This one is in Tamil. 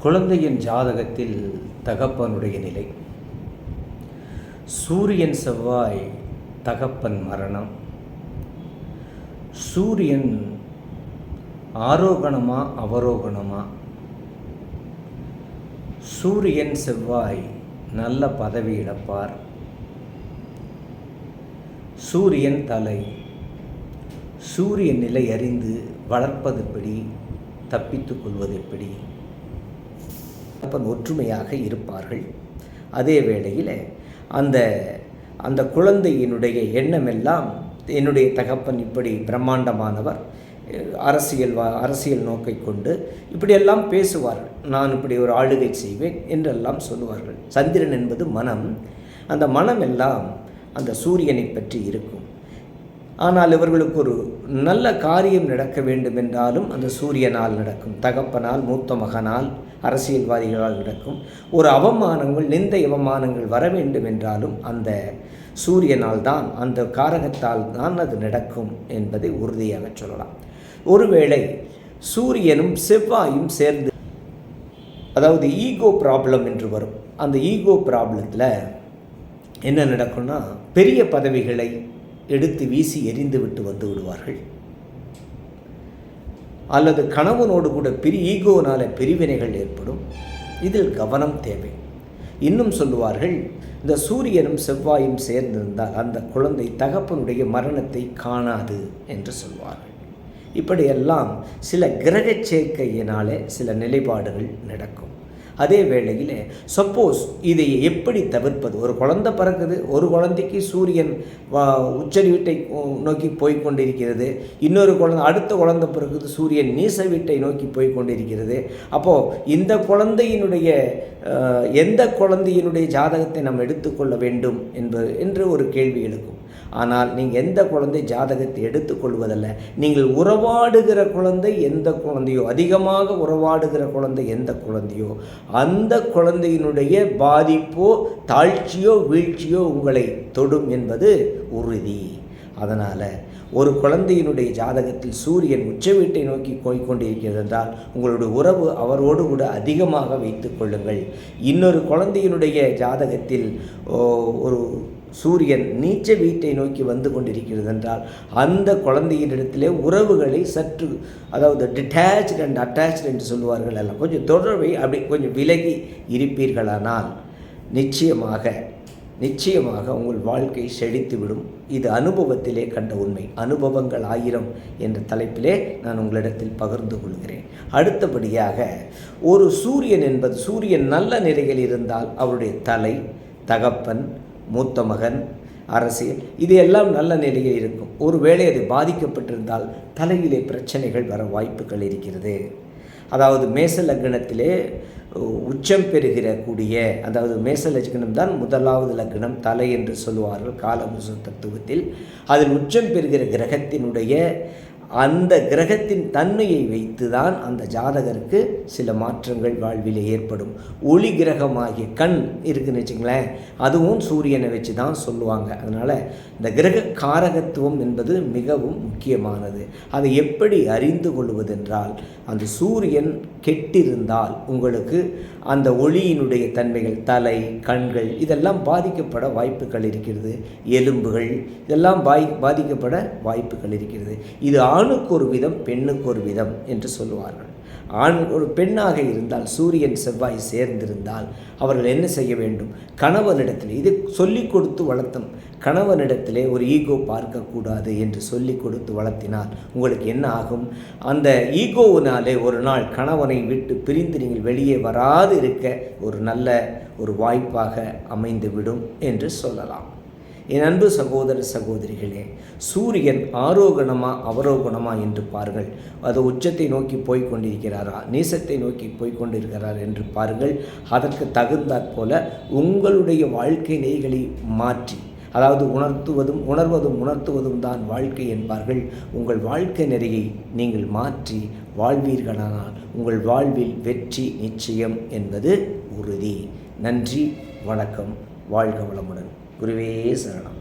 குழந்தையின் ஜாதகத்தில் தகப்பனுடைய நிலை. சூரியன் செவ்வாய் தகப்பன் மரணம். சூரியன் ஆரோகணமா அவரோகணமா? சூரியன் செவ்வாய் நல்ல பதவி இழப்பார். சூரியன் தலை. சூரியன் நிலை அறிந்து வளர்ப்பது எப்படி? தப்பித்துக் கொள்வது எப்படி? தகப்பன் ஒற்றுமையாக இருப்பார்கள். அதே வேளையில் அந்த அந்த குழந்தையினுடைய எண்ணமெல்லாம் என்னுடைய தகப்பன் இப்படி பிரம்மாண்டமானவர் அரசியல் வா அரசியல் நோக்கை கொண்டு இப்படியெல்லாம் பேசுவார்கள். நான் இப்படி ஒரு ஆளுகை செய்வேன் என்றெல்லாம் சொல்லுவார்கள். சந்திரன் என்பது மனம். அந்த மனம் எல்லாம் அந்த சூரியனை பற்றி இருக்கும். ஆனால் இவர்களுக்கு ஒரு நல்ல காரியம் நடக்க வேண்டும் என்றாலும் அந்த சூரியனால் நடக்கும். தகப்பனால் மூத்த மகனால் அரசியல்வாதிகளால் நடக்கும். ஒரு அவமானங்கள் நிந்தை அவமானங்கள் வர வேண்டும் என்றாலும் அந்த சூரியனால் தான் அந்த காரகத்தால் தான் அது நடக்கும் என்பதை உறுதியாக சொல்லலாம். ஒருவேளை சூரியனும் செவ்வாயும் சேர்ந்து அதாவது ஈகோ ப்ராப்ளம் என்று வரும். அந்த ஈகோ ப்ராப்ளத்தில் என்ன நடக்கும்னா பெரிய பதவிகளை எடுத்து வீசி எரிந்து விட்டு வந்து விடுவார்கள். அல்லது கணவனோடு கூட பிரி ஈகோனால பிரிவினைகள் ஏற்படும். இதில் கவனம் தேவை. இன்னும் சொல்லுவார்கள் இந்த சூரியனும் செவ்வாயும் சேர்ந்திருந்தால் அந்த குழந்தை தகப்பனுடைய மரணத்தை காணாது என்று சொல்வார்கள். இப்படியெல்லாம் சில கிரக சேர்க்கையினாலே சில நிலைப்பாடுகள் நடக்கும். அதே வேளையில் சப்போஸ் இதை எப்படி தவிர்ப்பது? ஒரு குழந்தை பிறக்குது ஒரு குழந்தைக்கு சூரியன் உச்ச வீட்டை நோக்கி போய் கொண்டிருக்கிறது இன்னொரு குழந்தை அடுத்த குழந்தை பிறகுது சூரியன் நீச வீட்டை நோக்கி போய் கொண்டிருக்கிறது அப்போது இந்த குழந்தையினுடைய எந்த குழந்தையினுடைய ஜாதகத்தை நாம் எடுத்துக்கொள்ள வேண்டும் என்பது என்று ஒரு கேள்வி எழுக்கும். ஆனால் நீங்கள் எந்த குழந்தை ஜாதகத்தை எடுத்துக்கொள்வதல்ல. நீங்கள் உறவாடுகிற குழந்தை எந்த குழந்தையோ அதிகமாக உறவாடுகிற குழந்தை எந்த குழந்தையோ அந்த குழந்தையினுடைய பாதிப்போ தாழ்ச்சியோ வீழ்ச்சியோ உங்களை தொடும் என்பது உறுதி. அதனால் ஒரு குழந்தையினுடைய ஜாதகத்தில் சூரியன் உச்ச வீட்டை நோக்கி போய்கொண்டிருக்கிறது என்றால் உங்களுடைய உறவு அவரோடு கூட அதிகமாக வைத்து கொள்ளுங்கள். இன்னொரு குழந்தையினுடைய ஜாதகத்தில் ஒரு சூரியன் நீச்ச வீட்டை நோக்கி வந்து கொண்டிருக்கிறது என்றால் அந்த குழந்தையினிடத்திலே உறவுகளை சற்று அதாவது டிட்டாச்சு அண்ட் அட்டாச்சு என்று சொல்லுவார்கள் எல்லாம் கொஞ்சம் தொடர்பை அப்படி கொஞ்சம் விலகி இருப்பீர்களானால் நிச்சயமாக நிச்சயமாக உங்கள் வாழ்க்கை செழித்துவிடும். இது அனுபவத்திலே கண்ட உண்மை. அனுபவங்கள் ஆயிரம் என்ற தலைப்பிலே நான் உங்களிடத்தில் பகிர்ந்து கொள்கிறேன். அடுத்தபடியாக ஒரு சூரியன் என்பது சூரியன் நல்ல நிலையில் இருந்தால் அவருடைய தலை தகப்பன் மூத்த மகன் அரசியல். இது எல்லாம் நல்ல நிலையில் இருக்கும். ஒருவேளை அது பாதிக்கப்பட்டிருந்தால் தலையிலே பிரச்சனைகள் வர வாய்ப்புகள் இருக்கிறது. அதாவது மேச லக்னத்திலே உச்சம் பெறுகிற கூடிய அதாவது மேச லக்னம் தான் முதலாவது லக்னம் தலை என்று சொல்லுவார்கள் காலபுருஷ தத்துவத்தில். அதில் உச்சம் பெறுகிற கிரகத்தினுடைய அந்த கிரகத்தின் தன்மையை வைத்து தான் அந்த ஜாதகருக்கு சில மாற்றங்கள் வாழ்வில் ஏற்படும். ஒளி கிரகமாகிய கண் இருக்குன்னு வச்சுங்களேன் அதுவும் சூரியனை வச்சு தான் சொல்லுவாங்க. அதனால் இந்த கிரக காரகத்துவம் என்பது மிகவும் முக்கியமானது. அதை எப்படி அறிந்து கொள்வதென்றால் அந்த சூரியன் கெட்டிருந்தால் உங்களுக்கு அந்த ஒளியினுடைய தன்மைகள் தலை கண்கள் இதெல்லாம் பாதிக்கப்பட வாய்ப்புகள் இருக்கிறது. எலும்புகள் இதெல்லாம் பாய் பாதிக்கப்பட வாய்ப்புகள் இருக்கிறது. இது ஆணுக்கு ஒரு விதம் பெண்ணுக்கு ஒரு விதம் என்று சொல்லுவார்கள். ஆண் ஒரு பெண்ணாக இருந்தால் சூரியன் செவ்வாய் சேர்ந்திருந்தால் அவர்கள் என்ன செய்ய வேண்டும்? கணவனிடத்தில் இது சொல்லிக் கொடுத்து வளர்த்தம். கணவனிடத்திலே ஒரு ஈகோ பார்க்கக்கூடாது என்று சொல்லி கொடுத்து வளர்த்தினால் உங்களுக்கு என்ன ஆகும்? அந்த ஈகோவினாலே ஒரு நாள் கணவனை விட்டு பிரிந்து நீங்கள் வெளியே வராது இருக்க ஒரு நல்ல ஒரு வாய்ப்பாக அமைந்துவிடும் என்று சொல்லலாம். என் அன்பு சகோதர சகோதரிகளே சூரியன் ஆரோகணமா அவரோகணமா என்று பாருங்கள் அது உச்சத்தை நோக்கி போய் கொண்டிருக்கிறாரா நீசத்தை நோக்கி போய் கொண்டிருக்கிறார் என்று பாருங்கள் அதற்கு தகுந்தாற் போல உங்களுடைய வாழ்க்கை நெய்களை மாற்றி அதாவது உணர்த்துவதும் உணர்வதும் உணர்த்துவதும் தான் வாழ்க்கை என்பார்கள். உங்கள் வாழ்க்கை நெறியை நீங்கள் மாற்றி வாழ்வீர்களானால் உங்கள் வாழ்வில் வெற்றி நிச்சயம் என்பது உறுதி. நன்றி வணக்கம் வாழ்க வளமுடன். குருவே சரணம்.